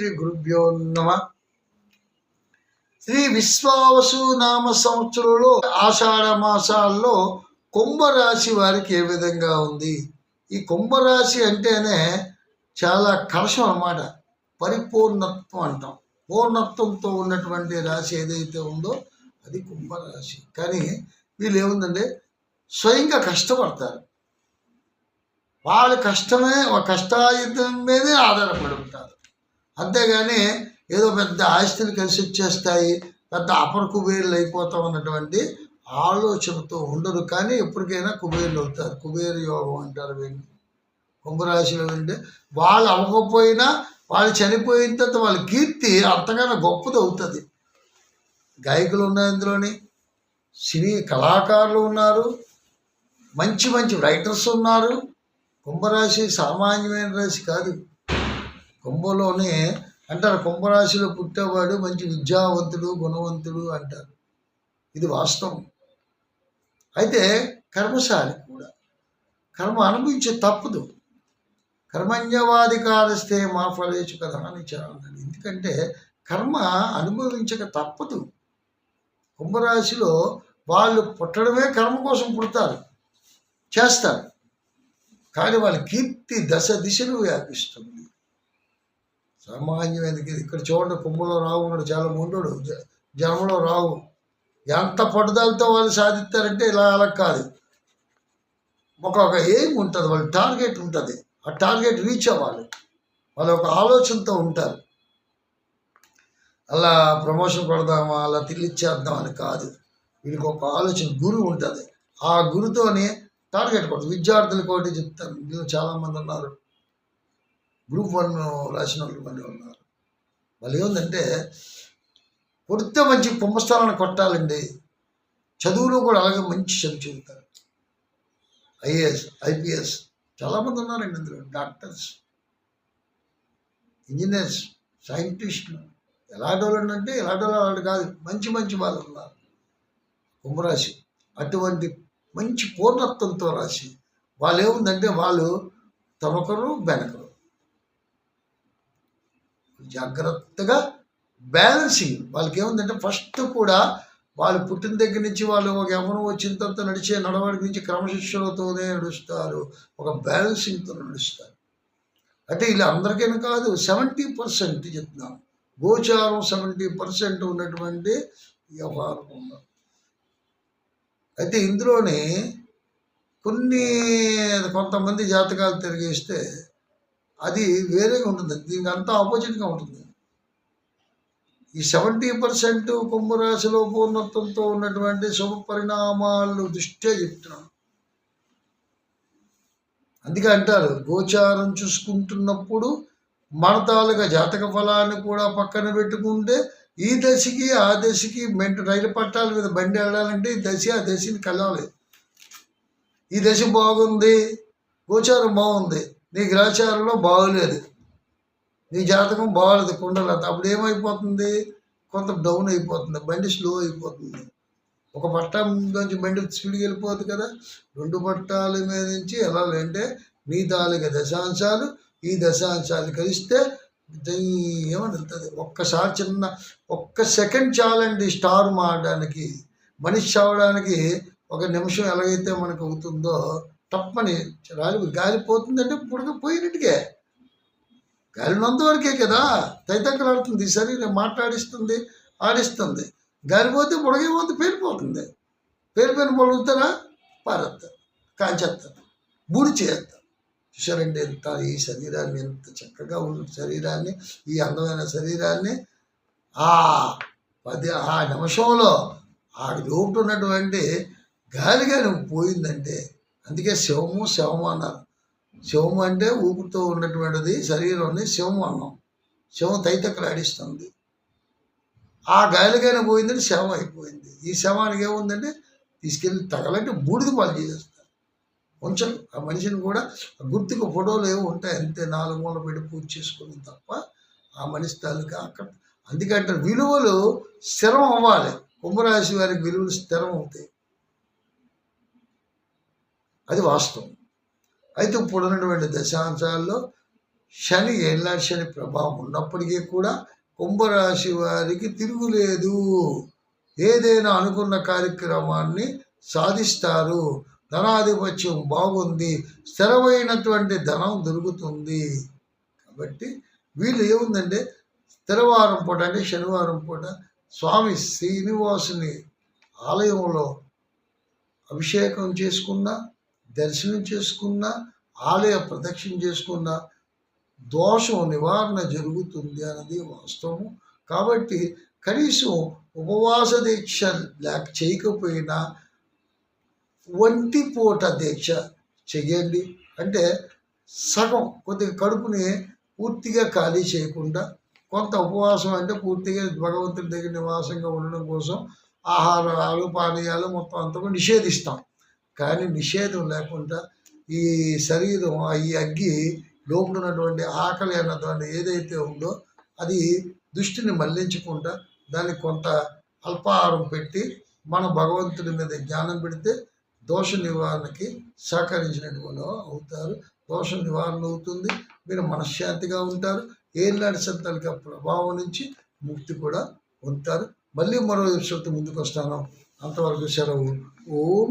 శ్రీ గురుభ్యో నమ. శ్రీ విశ్వావసు నామ సంవత్సరంలో ఆషాఢ మాసాల్లో కుంభరాశి వారికి ఏ విధంగా ఉంది? ఈ కుంభరాశి అంటేనే చాలా కలశం అన్నమాట. పరిపూర్ణత్వం అంటాం. పూర్ణత్వంతో ఉన్నటువంటి రాశి ఏదైతే ఉందో అది కుంభరాశి. కానీ వీళ్ళు ఏముందంటే స్వయంగా కష్టపడతారు. వాళ్ళ కష్టమే ఒక కష్టాయుధం మీదే ఆధారపడి ఉంటారు. అంతేగాని ఏదో పెద్ద ఆస్తులు కలిసి వచ్చేస్తాయి పెద్ద అపర కుబేరులు అయిపోతాం అన్నటువంటి ఆలోచనతో ఉండరు కానీ ఎప్పటికైనా కుబేరులు అవుతారు. కుబేర యోగం అంటారు వీళ్ళు. కుంభరాశిలో ఉంటే వాళ్ళు అవ్వకపోయినా వాళ్ళు చనిపోయిన తర్వాత వాళ్ళ కీర్తి అంతగానో గొప్పది అవుతుంది. గాయకులు ఉన్నాయి అందులోని సినీ కళాకారులు ఉన్నారు మంచి మంచి రైటర్స్ ఉన్నారు. కుంభరాశి సామాన్యమైన రాశి కాదు. కుంభలోనే అంటారు కుంభరాశిలో పుట్టేవాడు మంచి విద్యావంతుడు గుణవంతుడు అంటారు. ఇది వాస్తవం. అయితే కర్మశాలి కూడా. కర్మ అనుభవించే తప్పదు. కర్మణ్యవాధికారస్తే మా ఫలేచు కదా అని చెప్పాలి. ఎందుకంటే కర్మ అనుభవించక తప్పదు. కుంభరాశిలో వాళ్ళు పుట్టడమే కర్మ కోసం పుడతారు. చేస్తారు. కానీ వాళ్ళ కీర్తి దశ దిశలు వ్యాపిస్తుంది. సామాన్యమైన ఇక్కడ చూడండి కుంభలో రావు ఉన్నాడు చాలా ముందుడు జనంలో జన్మలో రావు. ఎంత పట్టుదలతో వాళ్ళు సాధిస్తారంటే ఇలా అలా కాదు. ఒక ఒక ఎయిమ్ ఉంటుంది వాళ్ళ టార్గెట్ ఉంటుంది. ఆ టార్గెట్ రీచ్ అవ్వాలి. వాళ్ళు ఒక ఆలోచనతో ఉంటారు. అలా ప్రమోషన్ కొడదామా అలా తిరిగిచ్చేద్దాం అని కాదు. వీళ్ళకి ఒక ఆలోచన గురువు ఉంటుంది. ఆ గురుతోనే టార్గెట్ కొడుతుంది విద్యార్థులకు ఒకటి చెప్తాను ఇందులో చాలామంది ఉన్నారు. గ్రూప్ వన్ రాసిన వాళ్ళు మళ్ళీ ఉన్నారు. వాళ్ళు ఏముందంటే కొడితే మంచి కుంభస్థానాన్ని కొట్టాలండి. చదువులో కూడా అలాగే మంచి చదువు చదువుతారు. ఐఏఎస్ ఐపీఎస్ చాలామంది ఉన్నారండి ఇందులో. డాక్టర్స్ ఇంజనీర్స్ సైంటిస్టులు. ఎలాంటి అంటే ఎలాంటి వాళ్ళు కాదు మంచి మంచి వాళ్ళు ఉన్నారు. కుంభరాశి. అటువంటి మంచి పూర్ణత్వంతో రాసి వాళ్ళు ఏముందంటే వాళ్ళు తమకరు బెనకరు జాగ్రత్తగా బ్యాలెన్సింగ్ వాళ్ళకి ఏముందంటే ఫస్ట్ కూడా వాళ్ళు పుట్టిన దగ్గర నుంచి వాళ్ళు ఒక యవనం వచ్చిన తర్వాత నడిచే నడవడికి నుంచి క్రమశిక్షణతోనే నడుస్తారు. ఒక బ్యాలెన్సింగ్తో నడుస్తారు. అంటే ఇలా అందరికైనా కాదు సెవెంటీ పర్సెంట్ చెప్తున్నాను గోచారం సెవెంటీ పర్సెంట్ ఉన్నటువంటి వ్యవహారం అయితే ఇందులోనే కొన్ని కొంతమంది జాతకాలు తిరిగేస్తే అది వేరేగా ఉంటుంది. దీనికి అంతా ఆపోజిట్గా ఉంటుంది. ఈ సెవెంటీ పర్సెంట్ కుంభరాశిలో పూర్ణత్వంతో ఉన్నటువంటి శుభ పరిణామాలు దృష్ట్యా చెప్తున్నాను. అందుకే అంటారు గోచారం చూసుకుంటున్నప్పుడు మన తాలూకా జాతక ఫలాన్ని కూడా పక్కన పెట్టుకుంటే ఈ దశకి ఆ దశకి మెంట రైలు పట్టాల మీద బండి వెళ్ళాలంటే ఈ దశ ఆ దశని కలవాలి. ఈ దశ బాగుంది గోచారం బాగుంది. నీ గ్రహచారంలో బాగోలేదు. నీ జాతకం బాగోలేదు. కుండలత అప్పుడు ఏమైపోతుంది? కొంత డౌన్ అయిపోతుంది. బండి స్లో అయిపోతుంది. ఒక పట్టం నుంచి బండి స్పీడ్కి వెళ్ళిపోతుంది కదా. రెండు పట్టాల మీద నుంచి ఎలా అంటే మీ తాలూకా దశాంశాలు ఈ దశాంశాలు కలిస్తే ఏమవుతుంది ఒక్కసారి చిన్న ఒక్క సెకండ్ చాలండి స్టార్ మారడానికి. మనిషి చావడానికి ఒక నిమిషం ఎలాగైతే మనకు అవుతుందో తప్పని రాలి గాలి పోతుందంటే పుడక పోయినట్టుగా గాలి ఉన్నంత వరకే కదా? తైతక్కలాడుతుంది శరీరం మాట్లాడిస్తుంది ఆడిస్తుంది. గాలి పోతే పేరిపోతుంది పేలిపోతుంది. పేలిపోయిన పొడుగుతారా పారేస్తారు కాంచేస్తారు బూడి చేస్తారు చూసారండి ఎంత ఈ శరీరాన్ని ఎంత చక్కగా ఉన్న శరీరాన్ని ఈ అందమైన శరీరాన్ని. ఆ పది ఆ నిమిషంలో ఆ లోటు ఉన్నటువంటి గాలి నువ్వు పోయిందంటే అందుకే శివము శవము అన్నారు. శివము అంటే ఊపిరితో ఉన్నటువంటిది శరీరాన్ని శివము అన్నాం. శవం తైతక్కలాడిస్తుంది. ఆ గాయలకైన పోయిందంటే శవం అయిపోయింది. ఈ శవానికి ఏముందంటే తీసుకెళ్ళి తగలంటే బూడిద పాలు చేసేస్తారు. కొంచెం ఆ మనిషిని కూడా గుర్తుకు ఫోటోలు ఏవో ఉంటాయి. అంతే నాలుగు మూల పెట్టి పూజ చేసుకుని తప్ప ఆ మనిషి తాలూకా అక్కడ అందుకంటే విలువలు స్థిరం అవ్వాలి. కుంభరాశి వారికి విలువలు స్థిరం అవుతాయి. అది వాస్తవం. అయితే ఇప్పుడు ఉన్నటువంటి దశాంశాల్లో శని ఏళ్ళ శని ప్రభావం ఉన్నప్పటికీ కూడా కుంభరాశి వారికి తిరుగులేదు. ఏదైనా అనుకున్న కార్యక్రమాన్ని సాధిస్తారు. ధనాధిపత్యం బాగుంది. స్థిరమైనటువంటి ధనం దొరుకుతుంది. కాబట్టి వీళ్ళు ఏముందంటే స్థిరవారం పూట అంటే శనివారం పూట స్వామి శ్రీనివాసుని ఆలయంలో అభిషేకం చేసుకున్న దర్శనం చేసుకున్న ఆలయ ప్రదక్షిణ చేసుకున్న దోషం నివారణ జరుగుతుంది అన్నది వాస్తవం కాబట్టి కనీసం ఉపవాస దీక్ష లేక చేయకపోయినా ఒంటి పూట దీక్ష చెయ్యండి. అంటే సగం కొద్దిగా కడుపుని పూర్తిగా ఖాళీ చేయకుండా కొంత ఉపవాసం అంటే పూర్తిగా భగవంతుడి దగ్గర నివాసంగా ఉండడం కోసం ఆహారాలు పానీయాలు మొత్తం అంతా నిషేధిస్తాం. కానీ నిషేధం లేకుండా ఈ శరీరం ఈ అగ్గి లోపల ఉన్నటువంటి ఆకలి అన్నటువంటి ఏదైతే ఉందో అది దృష్టిని మళ్ళించకుండా దానికి కొంత అల్పాహారం పెట్టి మన భగవంతుడి మీద జ్ఞానం పెడితే దోష నివారణకి సహకరించినటువంటి అవుతారు. దోష నివారణ అవుతుంది. మీరు మనశ్శాంతిగా ఉంటారు. ఏళ్ళనాటి సంతాలిక ప్రభావం నుంచి ముక్తి కూడా ఉంటారు మళ్ళీ మరో శబ్దం ముందుకు వస్తాను అంతవరకు సెలవు. ఓం